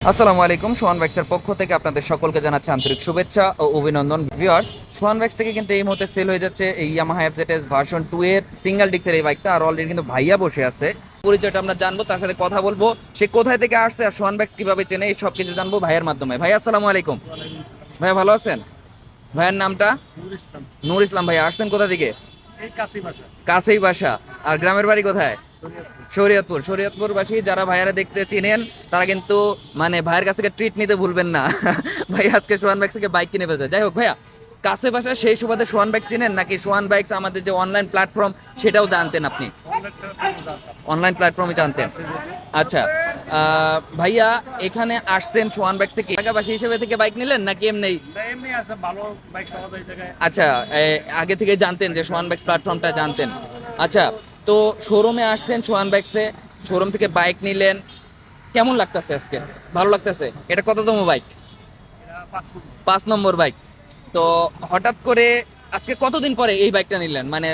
আসসালামু আলাইকুম সোহান ব্যাক্সের পক্ষ থেকে আপনাদের সকলকে জানাচ্ছি আন্তরিক শুভেচ্ছা ও অভিনন্দন। ভিউয়ার্স সোহান ব্যাক্স থেকে কিন্তু এই মুহূর্তে সেল হয়ে যাচ্ছে এই ইয়ামাহা এফজেডএস ভার্সন টু এর সিঙ্গেল ডিক্সের এই বাইকটা আর অলরেডি কিন্তু ভাইয়া বসে আছে। পরিচয়টা আমরা জানব তার সাথে কথা বলব। সে কোথায় থেকে আসছে আর সোহান ব্যাক্স কীভাবে চেনে এই সব কিছু জানব ভাইয়ের মাধ্যমে। ভাই আসসালামু আলাইকুম। ভাইয়া ভালো আছেন? ভাইয়ের নামটা? নূর ইসলাম। ভাইয়া আসছেন কোথা থেকে? কাছেই বাসা। আর গ্রামের বাড়ি কোথায়? শরীয়তপুর শরীয়তপুরবাসী যারা ভাইয়ারা দেখতে চিনেন তারা কিন্তু মানে ভাইয়ের কাছ থেকে ট্রিট নিতে ভুলবেন না। ভাই আজকে সোহান বাইক থেকে বাইক কিনে ফেলছে। যাই হোক ভাইয়া কাছে বাসা সেই সুবাদে সোহান বাইক চিনেন নাকি সোহান বাইকস আমাদের যে অনলাইন প্ল্যাটফর্ম সেটাও জানতেন আপনি? অনলাইন প্ল্যাটফর্মে জানতেন। আচ্ছা আহ, ভাইয়া এখানে আসছেন সোহান বাইক থেকে। এলাকাবাসী হিসেবে থেকে বাইক নিলেন নাকি এমনি? বাইক আচ্ছা আগে থেকে জানতেন যে সোহান বাইক প্ল্যাটফর্মটা জানতেন। আচ্ছা তো শোরুমে আসছেন সোহান বাইকসে শোরুম থেকে বাইক নিলেন। কেমন লাগতেছে আজকে? ভালো লাগতেছে? এটা কততম বাইক পাঁচ নম্বর। বাইক তো হঠাৎ করে আজকে কতদিন পরে এই বাইকটা নিলেন? মানে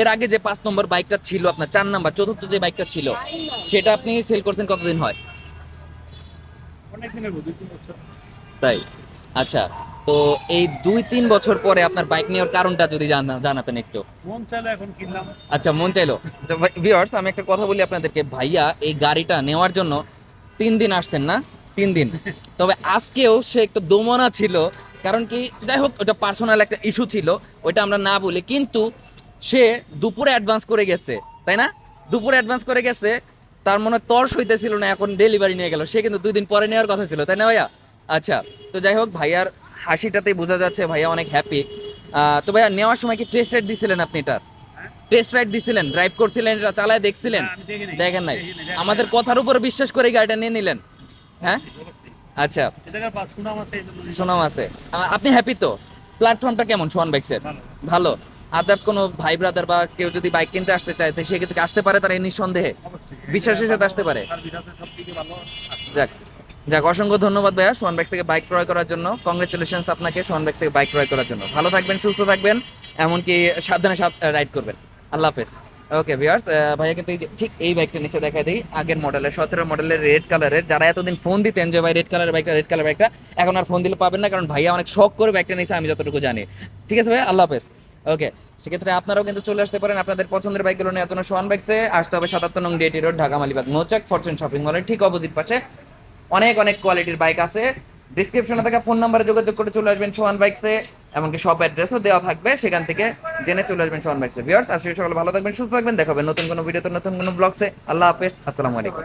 এর আগে যে পাঁচ নম্বর বাইকটা ছিল আপনার চার নাম্বার চতুর্থ যে বাইকটা ছিল সেটা আপনি সেল করছেন কতদিন হয়? তাই? আচ্ছা। তো এই দুই তিন বছর পরে আপনার বাইক নেওয়ার কারণটা যদি জানাতেন একটু। মন চাইলে এখন কিনলাম। আচ্ছা মন চাইলো। ভিউয়ার্স আমি একটা কথা বলি আপনাদেরকে। ভাইয়া এই গাড়িটা নেওয়ার জন্য তিন দিন আসছেন না? তিন দিন। তবে আজকেও সে একটু দোমনা ছিল। কারণ কি যাই হোক ওটা পার্সোনাল একটা ইস্যু ছিল। ওইটা আমরা না বলি। কিন্তু সে দুপুরে অ্যাডভান্স করে গেছে। তাই না? দুপুরে অ্যাডভান্স করে গেছে। তার মনে হয় তর্স হইতেছিল না এখন ডেলিভারি নিয়ে গেল। সে কিন্তু দুই দিন পরে নেওয়ার কথা ছিল। তাই না ভাইয়া? আচ্ছা তো যাই হোক ভাইয়ার হাসিটাতেই বোঝা যাচ্ছে ভাইয়া অনেক হ্যাপি তো ভাইয়া নেওয়ার সময় কি টেস্ট রাইড দিছিলেন আপনি এটার টেস্ট রাইড দিছিলেন ড্রাইভ করছিলেন এটা চালায় দেখছিলেন। দেখেন নাই। আমাদের কথার উপর বিশ্বাস করে গাড়িটা নিয়ে নিলেন। হ্যাঁ? আচ্ছা। সুনাম আছে আপনি হ্যাপি তো? প্ল্যাটফর্মটা কেমন সোহান বাইকসের ভালো। আদার্স কোনো ভাই ব্রাদার বা কেউ যদি বাইক কিনতে আসতে চায় সে কিন্তু আসতে পারে তার নিঃসন্দেহে? বিশ্বাসের সাথে আসতে পারে। যাক। যাক, অসংখ্য ধন্যবাদ ভাইয়া সোহান বাইক থেকে বাইক ক্রয় করার জন্য। কংগ্রেচুলেশনস আপনাকে সোহান বাইক থেকে বাইক ক্রয় করার জন্য। ভালো থাকবেন, সুস্থ থাকবেন, এমনকি সাবধানে রাইড করবেন। আল্লাহ হাফেজ। ওকে ভিউয়ার্স ভাইয়া কিন্তু ঠিক এই বাইকটা নিচে দেখাই দিই। আগের মডেলের সতেরো মডেলের রেড কালারের যারা এতদিন ফোন দিতেন যে, ভাই রেড কালারের বাইকটা রেড কালার বাইকটা এখন আর ফোন দিলে পাবেন না, কারণ ভাইয়া অনেক শখ করে বাইকটা নিয়েছে আমি যতটুকু জানি। ঠিক আছে ভাই আল্লাহ হাফেজ। ওকে সেক্ষেত্রে আপনারাও কিন্তু চলে আসতে পারেন আপনাদের পছন্দের বাইকগুলো নেওয়ার জন্য সোয়ান বাইকসে আসতে হবে সাতাত্তর নং DAT road Dhaka Malibagh, Nochak Fortune shopping মলের ঠিক অপোজিট পাশে। অনেক অনেক কোয়ালিটির বাইক আছে। ডিসক্রিপশনে থাকা ফোন নাম্বারে যোগাযোগ করে চলে আসবেন সোহান বাইকসে এমনকি শপ অ্যাড্রেসও দেওয়া থাকবে। সেখান থেকে জেনে চলে আসবেন সোহান বাইকসে ভিউয়ার্স আর সেই সকলে ভালো থাকবেন, সুস্থ থাকবেন। দেখাবেন নতুন কোনো ভিডিওতে নতুন কোনো ব্লগসে আল্লাহ হাফেজ। আসসালামু আলাইকুম।